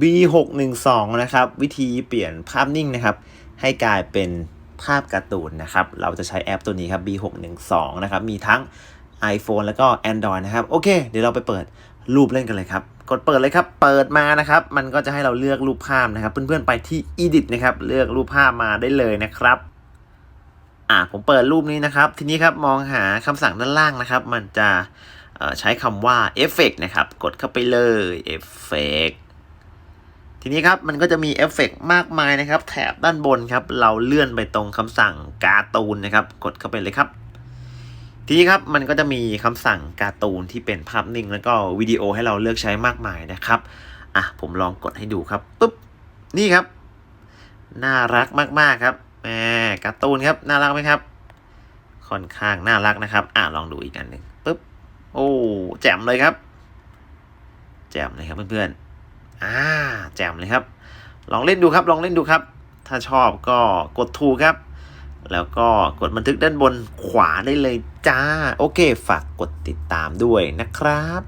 B612 นะครับ วิธีเปลี่ยนภาพนิ่งนะครับ ให้กลายเป็นภาพการ์ตูนนะครับ เราจะใช้แอปตัวนี้ครับ B612 นะครับ มีทั้ง iPhone แล้วก็ Android นะครับ โอเค เดี๋ยวเราไปเปิดรูปเล่นกันเลยครับ กดเปิดเลยครับ เปิดมานะครับ มันก็จะให้เราเลือกรูปภาพนะครับ เพื่อนๆไปที่ Edit นะครับ เลือกรูปภาพมาได้เลยนะครับอ่าผมเปิดรูปนี้นะครับ ทีนี้ครับมองหาคำสั่งด้านล่างนะครับ มันจะใช้คำว่า Effect นะครับ กดเข้าไปเลย Effect ทีนี้ครับมันก็จะมีเอฟเฟกต์มากมายนะครับ แถบด้านบนครับ เราเลื่อนไปตรงคำสั่งการ์ตูนนะครับ กดเข้าไปเลยครับ ทีนี้ครับมันก็จะมีคำสั่งการ์ตูนที่เป็นภาพนิ่ง แล้วก็วิดีโอให้เราเลือกใช้มากมายนะครับอะผมลองกดให้ดูครับปุ๊บนี่ครับ น่ารักมากๆครับแหมการ์ตูนครับน่ารักไหมครับ ค่อนข้างน่ารักนะครับ อะลองดูอีกอันหนึ่งปุ๊บโอ้แจ่มเลยครับ แจ่มเลยครับเพื่อนๆ อ่าแจ่มเลยครับ ลองเล่นดูครับ ลองเล่นดูครับ ถ้าชอบก็กดถูกครับ แล้วก็กดบันทึกด้านบนขวาได้เลยจ้า โอเค ฝากกดติดตามด้วยนะครับ